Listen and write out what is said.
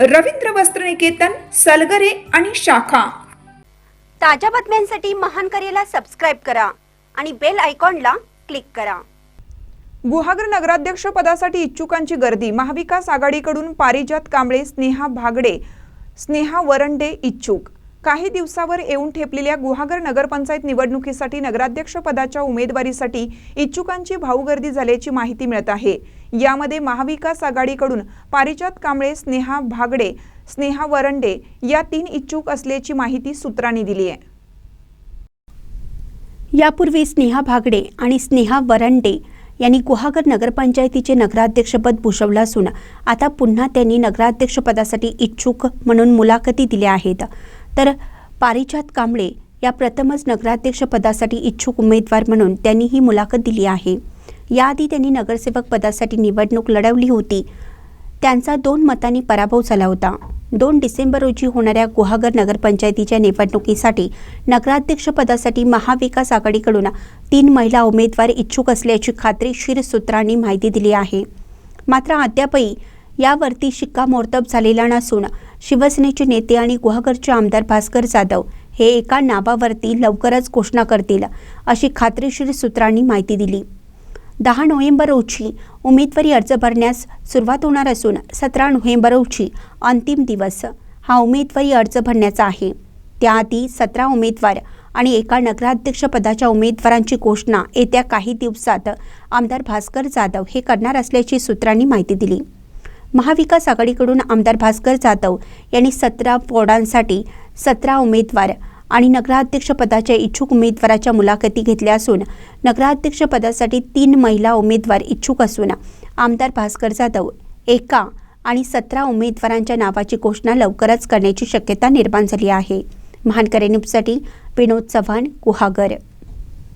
रवींद्र वस्त्रनिकेतन सलगरे आणि शाखा. ताज्या बातम्यांसाठी महान करेला सबस्क्राईब करा आणि बेल आयकॉनला क्लिक करा. गुहागर नगराध्यक्ष पदासाठी इच्छुकांची गर्दी. महाविकास आघाडीकडून पारिजात कांबळे स्नेहा भागडे स्नेहा वरंडे इच्छुक. काही दिवसावर येऊन ठेपलेल्या गुहागर नगरपंचायत निवडणुकीसाठी नगराध्यक्ष पदाच्या उमेदवारीसाठी इच्छुकांची भाऊगर्दी झाल्याची माहिती मिळत आहे. यामध्ये महाविकास आघाडीकडून पारिजात कांबळे स्नेहा भागडे स्नेहा वरंडे या तीन इच्छुक असल्याची माहिती सूत्रांनी दिली आहे. यापूर्वी स्नेहा भागडे आणि स्नेहा वरंडे यांनी गुहागर नगरपंचायतीचे नगराध्यक्षपद भूषवलं असून आता पुन्हा त्यांनी नगराध्यक्षपदासाठी इच्छुक म्हणून मुलाखती दिल्या आहेत. तर पारिजात कांबळे या प्रथमच नगराध्यक्षपदासाठी इच्छुक उमेदवार म्हणून त्यांनी ही मुलाखत दिली आहे. याआधी त्यांनी नगरसेवक पदासाठी निवडणूक लढवली होती. त्यांचा दोन मतांनी पराभव झाला होता. दोन डिसेंबर रोजी होणाऱ्या गुहागर नगरपंचायतीच्या निवडणुकीसाठी नगराध्यक्षपदासाठी महाविकास आघाडीकडून तीन महिला उमेदवार इच्छुक असल्याची खात्रीशीर सूत्रांनी माहिती दिली आहे. मात्र अद्यापही यावरती शिक्कामोर्तब झालेला नसून शिवसेनेचे नेते आणि गुहागरचे आमदार भास्कर जाधव हे एका नावावरती लवकरच घोषणा करतील अशी खात्रीशीर सूत्रांनी माहिती दिली. दहा नोव्हेंबर रोजी उमेदवारी अर्ज भरण्यास सुरुवात होणार असून सतरा नोव्हेंबर रोजी अंतिम दिवस हा उमेदवारी अर्ज भरण्याचा आहे. त्याआधी सतरा उमेदवार आणि एका नगराध्यक्षपदाच्या उमेदवारांची घोषणा येत्या काही दिवसात आमदार भास्कर जाधव हे करणार असल्याची सूत्रांनी माहिती दिली. महाविकास आघाडीकडून आमदार भास्कर जाधव यांनी सतरा वॉर्डांसाठी सतरा उमेदवार आणि नगराध्यक्षपदाच्या इच्छुक उमेदवाराच्या मुलाखती घेतल्या असून नगराध्यक्षपदासाठी तीन महिला उमेदवार इच्छुक असून आमदार भास्कर जाधव एका आणि सतरा उमेदवारांच्या नावाची घोषणा लवकरच करण्याची शक्यता निर्माण झाली आहे. महानकरे न्यूजसाठी विनोद चव्हाण गुहागर.